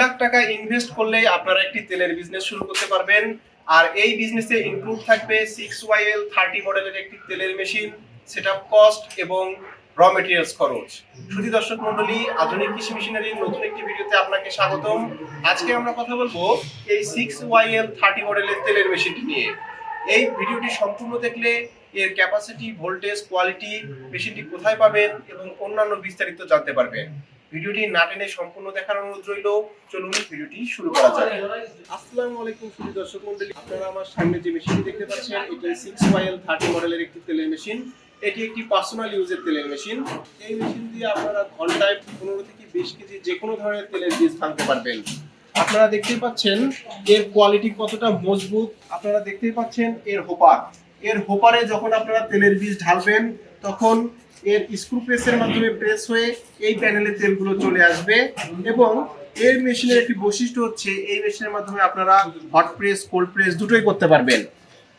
লাখ টাকা ইনভেস্ট করলে আপনারা একটি তেলের বিজনেস শুরু করতে পারবেন। আর এই বিজনেসে ইনক্লুড থাকবে সিক্স ওয়াইএল থার্টি মডেলের একটি তেলের মেশিন সেট কস্ট এবং র মেটেরিয়ালস খরচ। শুধু দর্শক মন্ডলী আধুনিক কৃষি মেশিনারির নতুন একটি ভিডিওতে আপনাকে স্বাগতম। আজকে আমরা কথা বলব এই সিক্স ওয়াইএল থার্টি মডেলের তেলের মেশিনটি নিয়ে। এই ভিডিওটি সম্পূর্ণ দেখলে এর ক্যাপাসিটি ভোল্টেজ কোয়ালিটি মেশিনটি কোথায় পাবেন এবং অন্যান্য বিস্তারিত জানতে পারবেন। ভিডিওটি না টেনে সম্পূর্ণ দেখার অনুরোধ রইল। চলুন ভিডিওটি শুরু করা যাক। আসসালামু আলাইকুম সুধী দর্শক মন্ডলী, আপনারা আমার সামনে যে মেশিনটি দেখতে পাচ্ছেন, এটি সিক্স ওয়াইএল থার্টি মডেলের একটি তেলের মেশিন এটি একটি পার্সোনাল ইউজের তেলের মেশিন এই মেশিন দিয়ে আপনারা ঘন্টায় পনেরো থেকে বিশ কেজি যে কোনো ধরনের তেলের বীজ ভাঙতে পারবেন। আপনারা দেখতেই পাচ্ছেন, এর কোয়ালিটি কতটা মজবুত। আপনারা দেখতেই পাচ্ছেন, এর হোপার এর হোপারে যখন আপনারা তেলের বীজ ঢালবেন, তখন এর স্ক্রু প্রেসের মাধ্যমে প্রেস হয়ে এই প্যানেলে তেলগুলো চলে আসবে এবং এর মেশিনের একটি বৈশিষ্ট্য হচ্ছে এই মেশিনের মাধ্যমে আপনারা হট প্রেস কোল্ড প্রেস দুটোই করতে পারবেন।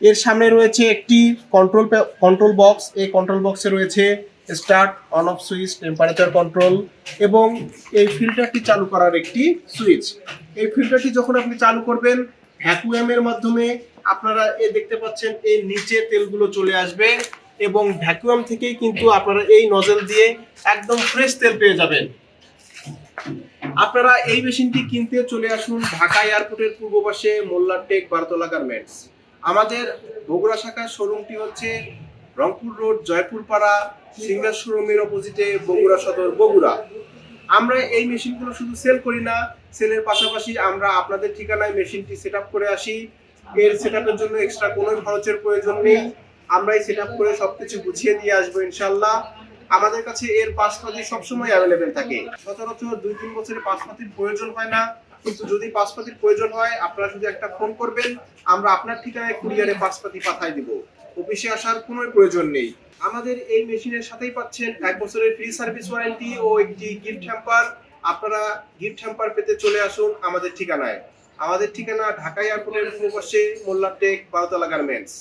এর সামনে রয়েছে একটি কন্ট্রোল কন্ট্রোল বক্স এই কন্ট্রোল বক্সে রয়েছে start on off switch temperature control এবং এই ফিল্টারটি চালু করার একটি সুইচ এই ফিল্টারটি যখন আপনি চালু করবেন ভ্যাকুয়ামের মাধ্যমে আপনারা এ দেখতে পাচ্ছেন, এই নিচে তেলগুলো চলে আসবে এবং ভ্যাকুয়াম থেকেই কিন্তু আপনারা এই নজল দিয়ে একদম ফ্রেশ তেল পেয়ে যাবেন। আপনারা এই মেশিনটি কিনতে চলে আসুন ঢাকা এয়ারপোর্টের পূর্ব পাশে মোল্লার টেক বারতলা গার্মেন্টস। আমাদের বগুড়া শাখার শোরুমটি হচ্ছে রংপুর রোড, জয়পুরপাড়া সিঙ্গার শোরুমের অপোজিটে বগুড়া সদর, বগুড়া। আমরা এই মেশিনগুলো শুধু সেল করি না সেলের পাশাপাশি আমরা আপনাদের ঠিকানায় মেশিনটি সেট করে আসি। এর সেট জন্য এক্সট্রা কোনো খরচের প্রয়োজন নেই। আমরাই সেট করে সবকিছু গুছিয়ে দিয়ে আসব ইনশাল্লাহ আমাদের কাছে এর পাসপাতি সবসময় অ্যাভেলেবেল থাকে। সচরাচর দুই তিন বছরের পাসপাতির প্রয়োজন হয় না। কিন্তু যদি পাসপাতির প্রয়োজন হয়, আপনারা শুধু একটা ফোন করবেন, আমরা আপনার ঠিকানায় কুরিয়ারে পাসপাতি পাঠাই দিব। অফিসে আসার কোনো প্রয়োজন নেই। আমাদের এই মেশিনের সাথেই পাচ্ছেন এক বছরের ফ্রি সার্ভিস ওয়ারেন্টি ও একটি গিফট হ্যাম্পার আপনারা গিফট হ্যাম্পার পেতে চলে আসুন আমাদের ঠিকানায়। আমাদের ঠিকানা ঢাকা এয়ারপোর্টের পূর্ব পাশে মোল্লা টেক বারোতলা গার্মেন্টস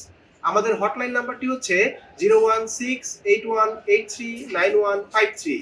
আমাদের হটলাইন নাম্বারটি হচ্ছে zero one six eight one eight three nine one five three.